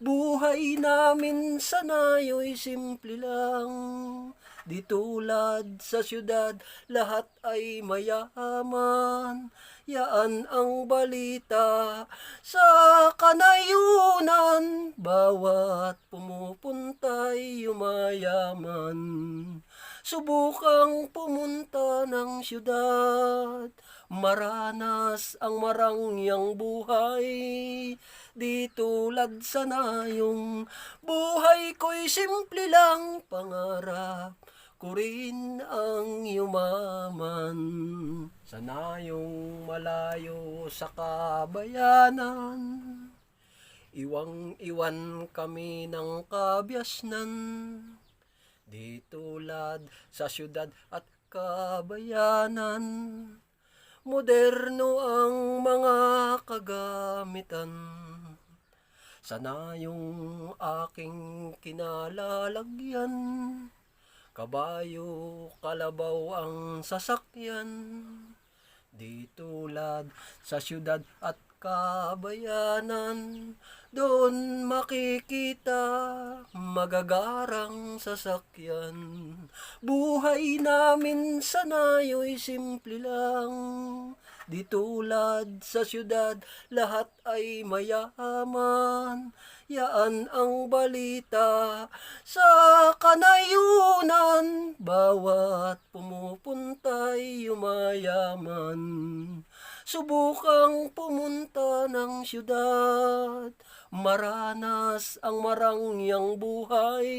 Buhay namin sanayo'y simple lang. Di tulad sa syudad, lahat ay mayaman. Yaan ang balita sa kanayunan. Bawat pumupunta'y yumayaman. Subukang pumunta ng syudad. Maranas ang marangyang buhay. Di tulad sana yung buhay ko'y simple lang pangarap ko rin ang yumaman. Sana yung malayo sa kabayanan. Iwang iwan kami ng kabyasnan. Di tulad sa syudad at kabayanan. Moderno ang mga kagamitan. Sana yung aking kinalalagyan. Kabayo, kalabaw ang sasakyan. Di tulad sa syudad at kabayanan. Doon makikita magagarang sasakyan. Buhay namin sanayo'y simple lang. Di tulad sa syudad, lahat ay mayaman. Yaan ang balita sa kanayunan. Bawat pumupunta'y yumayaman. Subukang pumunta ng syudad. Maranas ang marangyang buhay.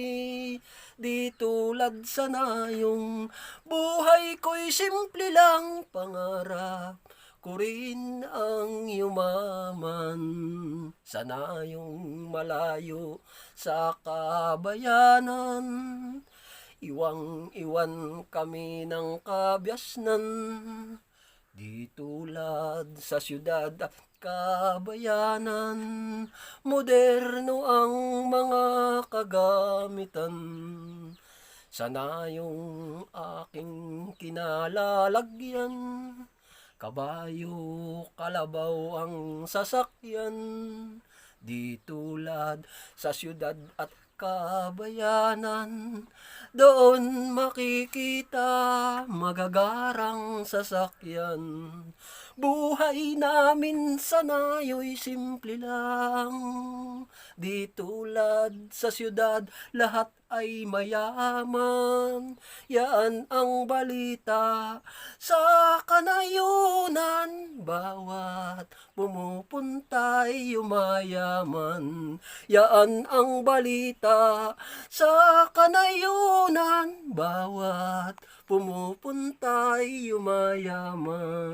Di tulad sana yung buhay ko'y simple lang pangarap ko rin ang yumaman. Sana yung malayo sa kabayanan. Iwang iwan kami ng kabyasnan. Di tulad sa syudad at kabayanan, moderno ang mga kagamitan. Sana yung aking kinalalagyan, kabayo, kalabaw ang sasakyan. Di tulad sa syudad at kabayanan, doon makikita magagarang sasakyan. Buhay namin sanayo'y simple lang. Di tulad sa syudad, lahat ay mayaman. Yan ang balita sa kanayunan. Bawat pumupunta'y yumayaman. Yan ang balita sa kanayunan. Bawat pumupunta'y yumayaman.